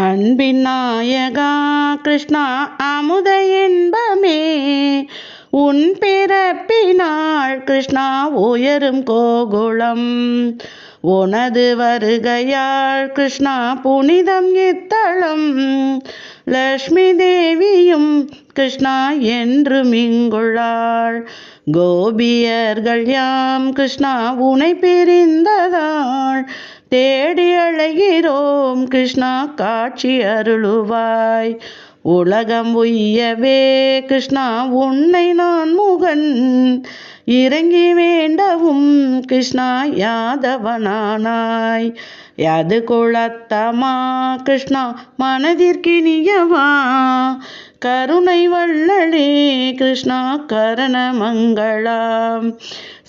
அன்பின் நாயகா கிருஷ்ணா அமுத இன்பமே. உன் பிறப்பினாள் கிருஷ்ணா உயரும் கோகுளம் உனது வருகையாள் கிருஷ்ணா புனிதம் இத்தளம். லக்ஷ்மி தேவியும் கிருஷ்ணா என்று மிங்குள்ளாள் கோபியர்கள் யாம் கிருஷ்ணா உனை பிரிந்ததாள் தேடி கிருஷ்ணா காட்சி அருளுவாய். உலகம் உய்யவே கிருஷ்ணா உன்னை நான் முகன். இறங்கி வேண்டவும் கிருஷ்ணா யாதவனானாய். யாது குளத்தமா? கிருஷ்ணா மனதிற்கினியவா கருணை வள்ளலே கிருஷ்ணா கரணமங்களாம்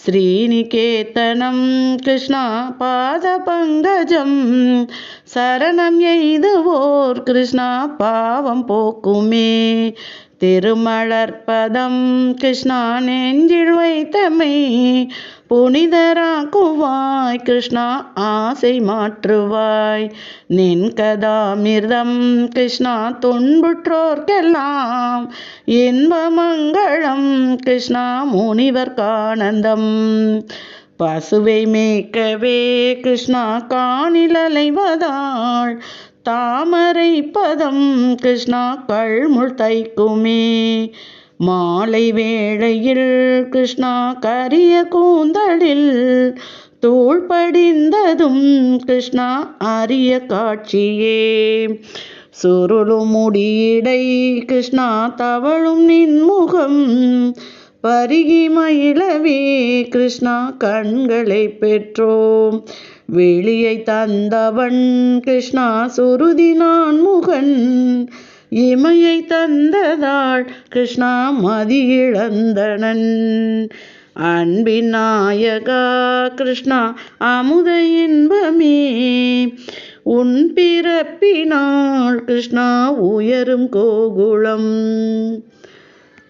ஸ்ரீநிகேத்தனம் கிருஷ்ணா பாத பங்கஜம். சரணம் எய்துவோர் கிருஷ்ணா பாவம் போக்குமே. திருமலர்பதம் கிருஷ்ணா நெஞ்சில் வைத்தமை புனிதராக்குவாய். கிருஷ்ணா ஆசை மாற்றுவாய். நின் கதாமிர்தம் கிருஷ்ணா துன்புற்றோர்க்கெல்லாம் இன்பமங்களம் கிருஷ்ணா முனிவர் கானந்தம். பசுவை மேய்க்கவே கிருஷ்ணா காணில் அலைவதாள் தாமரை பதம் கிருஷ்ணா கள்முள் தைக்குமே. மாலை வேளையில் கிருஷ்ணா கரிய கூந்தலில் தூள் படிந்ததும் கிருஷ்ணா அரிய காட்சியே. சுருளும் முடியடை கிருஷ்ணா தவழும் நின்முகம் பருகி மயிலவே கிருஷ்ணா கண்களை பெற்றோம். வெளியை தந்தவன் கிருஷ்ணா சுருதி நான் முகன். இமையை தந்ததாள் கிருஷ்ணா மதியிழந்தனன் அன்பின் நாயகா கிருஷ்ணா அமுத இன்பமே. உன் பிறப்பினாள் கிருஷ்ணா உயரும் கோகுளம்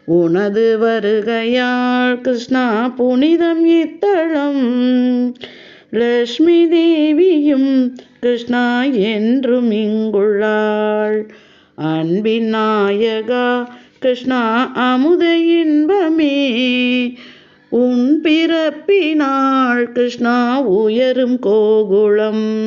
உனது வருகையாள் கிருஷ்ணா புனிதம் இத்தளம் லக்ஷ்மி தேவியும் கிருஷ்ணா என்றும் இங்குள்ளாள். அன்பின் நாயகா கிருஷ்ணா அமுத இன்பமே. உன் பிறப்பினாள் கிருஷ்ணா உயரும் கோகுலம்.